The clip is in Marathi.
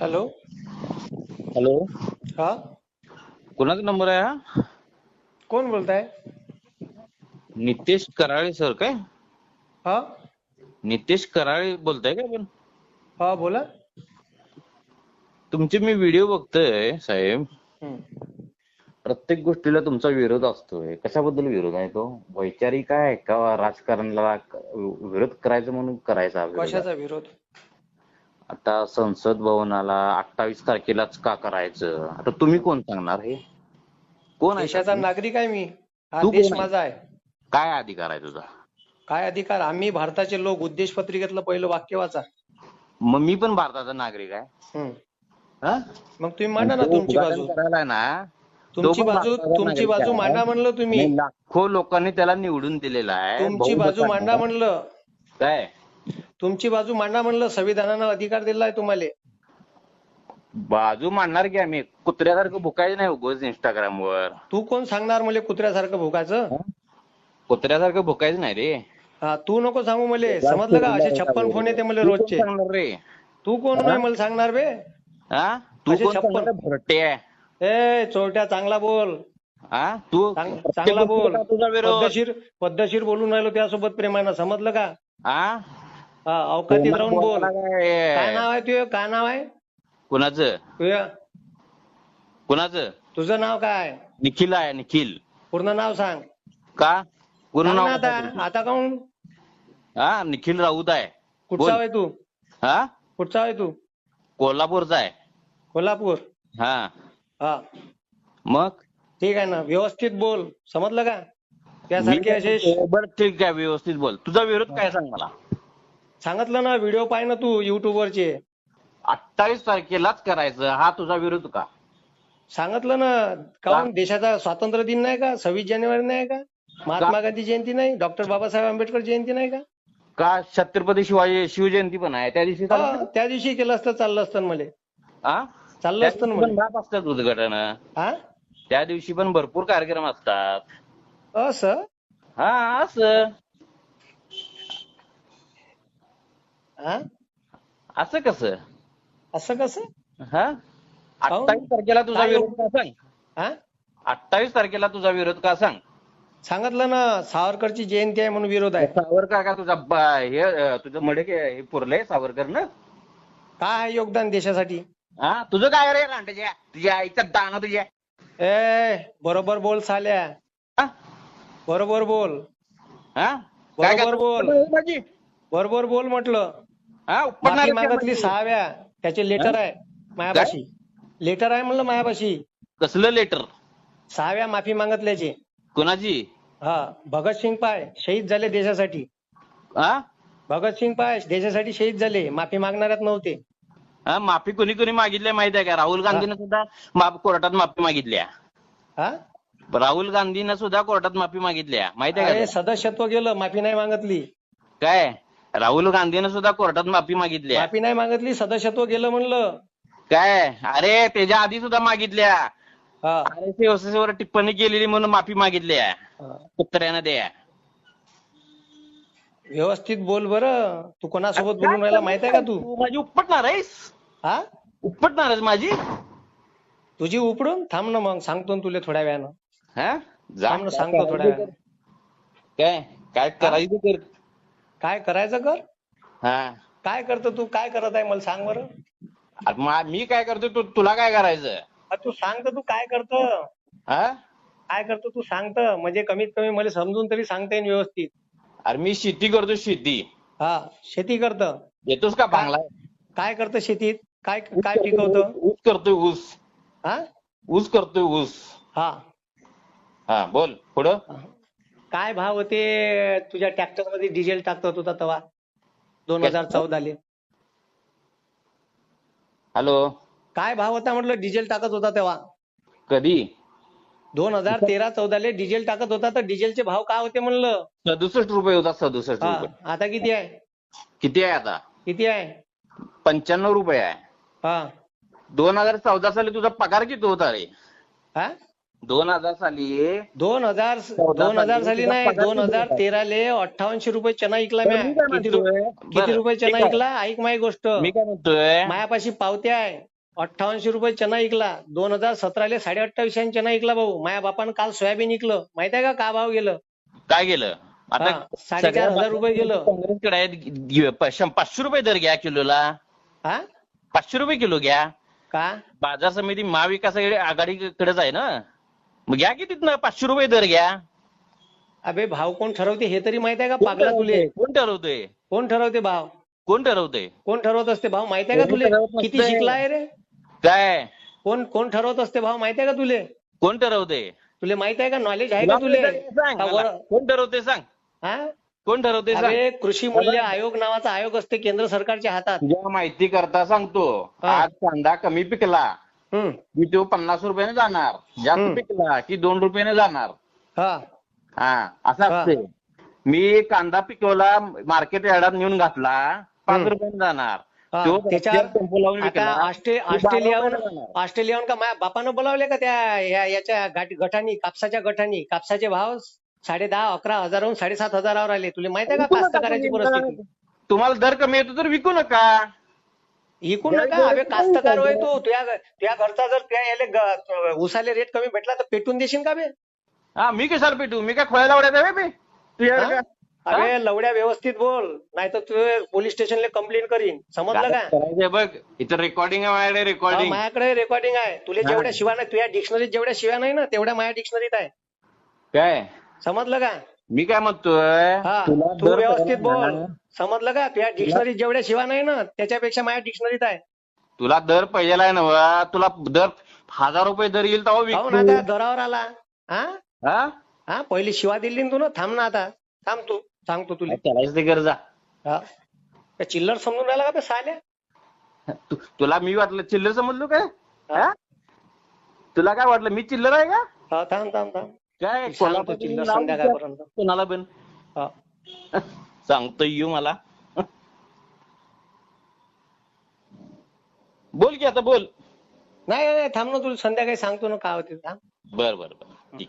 हॅलो. हॅलो. हा? कोणाचा नंबर आहे हा? कोण बोलताय? नितेश कराळे सर काय? हा? नितेश कराळे बोलताय का पण हा बोला. तुमचे मी व्हिडिओ बघतोय साहेब. हम्म. प्रत्येक गोष्टीला तुमचा विरोध असतोय. कशाबद्दल विरोध आहे तो? वैचारिक आहे का राजकारणाला विरोध करायचं म्हणून करायचा हा विरोध? कशाचा विरोध? आता संसद भवनाला अठ्ठावीस तारखेलाच का करायचं? आता तुम्ही कोण सांगणार हे? कोण आहे देशाचा? नागरिक आहे मी. हा तू देश कोण आहे? माझा आहे. काय अधिकार आहे तुझा? काय अधिकार? आम्ही भारताचे लोक उद्देश पत्रिकेतलं पहिलं वाक्य वाचा. मग मी पण भारताचा नागरिक आहे. हम्म. हा? मग तुम्ही मांडा ना तो तुमची उद्घाटन बाजू. करायला आहे ना तुमची पण बाजू भारताचा तुमची नागरिक बाजू आहे. मांडा म्हणलं तुम्ही. लाखो लोकांनी त्याला निवडून दिलेला आहे. तुमची बाजू. मांडा म्हणलं. काय? तुमची बाजू मांडा म्हणलं संविधानानं अधिकार दिला आहे तुम्हाला. बाजू मांडणार की आम्ही? कुत्र्यासारखं भुकायचं नाही उगच इंस्टाग्राम वर. तू कोण सांगणार मला कुत्र्यासारखं भुकाचं कुत्र्यासारखं भुकायचं नाही रे. हा तू नको सांगू मला. समजलं का? असे छप्पन फोन येते मला रोजचे. सांगणार रे? तू कोण नाही मला सांगणार बे? हा? तू असे कोण छप्पन- सांगणार भरटे आहे ए चोरट्या चांगला बोल. हा? तू चांग- प्रत्येक चांगला बोल. गोष्टीला तुझा विरोध? पद्धतशीर पद्धतशीर बोलून राहिलो त्यासोबत प्रेमानं. समजलं का? हा? हा राहून बोल. काय? नाव आहे तुझं? काय नाव आहे? कुणाचं? तुझं? कुणाचं? तुझं नाव काय? निखिल आहे निखिल. पूर्ण नाव सांग. का? पूर्ण नाव आता? आता काऊन हा निखिल राऊत आहे. कुठचा. आहे तू? हा? कुठचा आहे तू? कोल्हापूरचा आहे. कोल्हापूर? हा. हा. मग? ठीक आहे ना. व्यवस्थित बोल. समजलं का? त्यासारखे असे बरं ठीक आहे. व्यवस्थित बोल. तुझा विरोध काय सांग मला? सांगितलं ना व्हिडिओ पाय ना तू युट्यूब वरचे. अठ्ठावीस तारखेलाच करायचं. हा तुझा विरोध का? सांगितलं ना काऊन देशाचा स्वातंत्र्य दिन नाही का? सव्वीस जानेवारी नाही का? महात्मा गांधी जयंती नाही? डॉक्टर बाबासाहेब आंबेडकर जयंती नाही का? का छत्रपती शिवाजी शिवजयंती पण आहे? त्या दिवशी हा? त्या दिवशी केलं असतं चाललं असतं मला. हा? चाललं असतं ना असतात उद्घाटन. हा त्या दिवशी पण भरपूर कार्यक्रम असतात. असं? हा असं. हा? असं कसं? असं कसं? हा? अठ्ठावीस तारखेला तुझा काय विरोध का सांग? हा? अठ्ठावीस तारखेला तुझा विरोध का सांग? सांगितलं ना सावरकरची जयंती आहे म्हणून विरोध आहे. सावरकर का तुझा बा- हे अं, तुझं मडे हे पुरलंय सावरकर ना? काय आहे योगदान देशासाठी? हा? तुझं काय रे लांडच्या तुझ्या? आईचा दाना तुझ्या? ए बरोबर बोल साल्या. हा? बरोबर बोल. हा? काय बरोबर? बोल. माझी. बरोबर बोल म्हटलं. हा माफी मागितली? सहाव्या. त्याचे लेटर आहे मायापाशी. लेटर आहे म्हणलं मायापाशी. कसलं लेटर सहाव्या माफी मागितल्याचे. कोणाची? हा भगतसिंग पाय शहीद झाले देशासाठी. हा? भगतसिंग पाय देशासाठी शहीद झाले. माफी मागणाऱ्यात नव्हते. हा माफी कोणी कोणी मागितली माहिती आहे का? राहुल गांधीनं सुद्धा माफ कोर्टात माफी मागितल्या. हा? राहुल गांधीनं सुद्धा कोर्टात माफी मागितल्या. माहिती आहे का सदस्यत्व गेलं माफी नाही मागितली. काय? राहुल गांधीनं सुद्धा कोर्टात माफी मागितल्या माफी नाही मागितली सदस्यत्व गेलं म्हणलं. काय? अरे त्याच्या आधी सुद्धा मागितल्या. हा. आर एस वर टिप्पणी केलेली म्हणून माफी मागितल्या हा. कुत्र्यानं द्या व्यवस्थित बोल बरं. तू कोणासोबत बोलून राहिला माहीत आहे का तू? माझी उपटणार आहेस? हा? उपटणार आहेस माझी? तुझी उपडून? थांब ना मग सांगतो ना तुला थोड्या वेळानं. हा? जा. थांब ना सांगतो थोड्या वेळानं. काय? काय करायचं कर काय करायचं कर? हा. काय करतो तू? काय करत आहे? मला सांग बरं. अरे मा- मी काय करतो? तू तुला काय करायचं? अ, तू सांग तर तू काय करतो? हा? काय करतो तू सांगत? म्हणजे कमीत कमी मला समजून तरी सांगता येईल व्यवस्थित. अरे मी शेती करतो शेती. हा शेती करत. येतोस का बांगला? काय करतं शेतीत? काय काय पिकवतं? ऊस करतोय ऊस. हा? ऊस करतोय ऊस. हा. हा बोल. पुढं? काय भाव होते? तुझ्या ट्रॅक्टरमध्ये डिझेल टाकत होता तेव्हा दोन हजार चौदाले हॅलो? काय भाव होता म्हटलं? डिझेल टाकत होता तेव्हा. कधी? दोन हजार तेरा चौदाले डिझेल टाकत होता तर डिझेलचे भाव काय होते म्हणलं? सदुसष्ट रुपये होता सदुसष्ट हा रुपये. आता किती आहे? किती आहे आता? किती आहे? पंच्याण्णव रुपये आहे. हा. दोन हजार चौदा साली तुझा पगार किती होता रे? हा? दोन हजार साली. दोन हजार दोन हजार साली. नाही दोन हजार? तेराले अठ्ठावनशे रुपये चना ऐकला मी म्या किती रुपये चना. ऐकला ऐक माझी गोष्ट. मी काय म्हणतोय? मायापाशी पावत्या आहे. अठ्ठावनशे रुपये चना ऐकला दोन हजार सतराले साडे अठ्ठावीसशे चना ऐकला भाऊ. माझ्या बापानं काल सोयाबीन ऐकलं माहीत आहे का का भाव गेलं? काय गेलं? आता साडेचार हजार रुपये गेलं. काँग्रेसकडे पाचशे रुपये दर घ्या किलोला. हा? पाचशे रुपये किलो घ्या. का? बाजार समिती महाविकास आघाडी आघाडीकडेच आहे ना? मग घ्या की तिथनं पाचशे रुपये दर घ्या. अबे भाव कोण ठरवते हे तरी माहीत आहे का? कोण पागला तुले? कोण ठरवतोय कोण ठरवते भाव? कोण ठरवतंय कोण ठरवत असते भाव? माहीत आहे का कोणी तुले? ठरवत नसते. किती शिकला आहे रे? काय? कोण कोण ठरवत असते भाव? माहीत आहे का तुले? कोण ठरवतंय तुले माहीत आहे का? नॉलेज आहे का तुला? सांग का मला. वर- कोण ठरवते सांग. हा? कोण ठरवते सांग. अरे कृषी मूल्य आयोग नावाचा आयोग असते केंद्र सरकारच्या हातात. तुझ्या माहिती करता सांगतो. हा. आज कांदा कमी पिकला. की तो पन्नास रुपयाने जाणार. जास्त. पिकला की दोन रुपयाने जाणार. हा. हा असं. असते मी कांदा पिकवला मार्केट यार्डात नेऊन घातला पाच. रुपयाने जाणार. तो त्याच्यावर रस्त्यावर टेम्पो लावून आता विकला. ऑस्ट्रे की माझ्या बापानं बोलावले का त्या याच्या गटानी कापसाच्या गटानी? कापसाचे भाव साडे दहा अकरा हजाराहून साडेसात हजारावर आले. तुला माहीत आहे का कास्तकाराची. परिस्थिती? तुम्हाला दर कमी येतो तर विकू नका. इकून नका अबे कास्तकार होय तू. तुझ्या तुझ्या घरचा जर त्या याले ग- उसाले रेट कमी भेटला तर पेटून देशील का बे? हा मी कशाला पेटू? मी काय खोळ्याला उड्या बे? तुझ्या हा? अबे लवड्या व्यवस्थित बोल नाही तर तू पोलीस स्टेशनला कंप्लेंट करीन. समजलं का? करायचंय बघ. इथं रेकॉर्डिंग आहे माझ्याकडे हा, रेकॉर्डिंग माझ्याकडे रेकॉर्डिंग आहे. तुला हा. जेवढ्या शिवा नाही तुझ्या डिक्शनरीत जेवढ्या शिव्या नाही ना तेवढ्या माझ्या डिक्शनरीत आहे. काय? समजलं का? मी काय म्हणतोय हा तुला तू दर व्यवस्थित बोल. समजलं का? तुझ्या डिक्शनरीत जेवढ्या शिवा नाही ना त्याच्यापेक्षा माझ्या डिक्शनरीत आहे. तुला दर पहिला आहे ना तुला दर हजार रुपये दर येईल तेव्हा आता दरावर आला. हा? हा? हा पहिली शिवा दिली ना तू ना थांब ना आता. थांब तू सांगतो तुला. काय ते गरजा. हा. त्या चिल्लर समजून राहिला का बे साल्या? तु- तुला मी वाटलं चिल्लर समजलो काय? हा? तुला काय वाटलं मी चिल्लर आहे का? हा थांब थांब थांब. काय? संध्याकाळपर्यंत कोणाला पण सांगतो येऊ मला. बोल की आता बोल. नाही नाही थांब ना तुला संध्याकाळी सांगतो ना काय होते थांब बर बर बर. ठीक?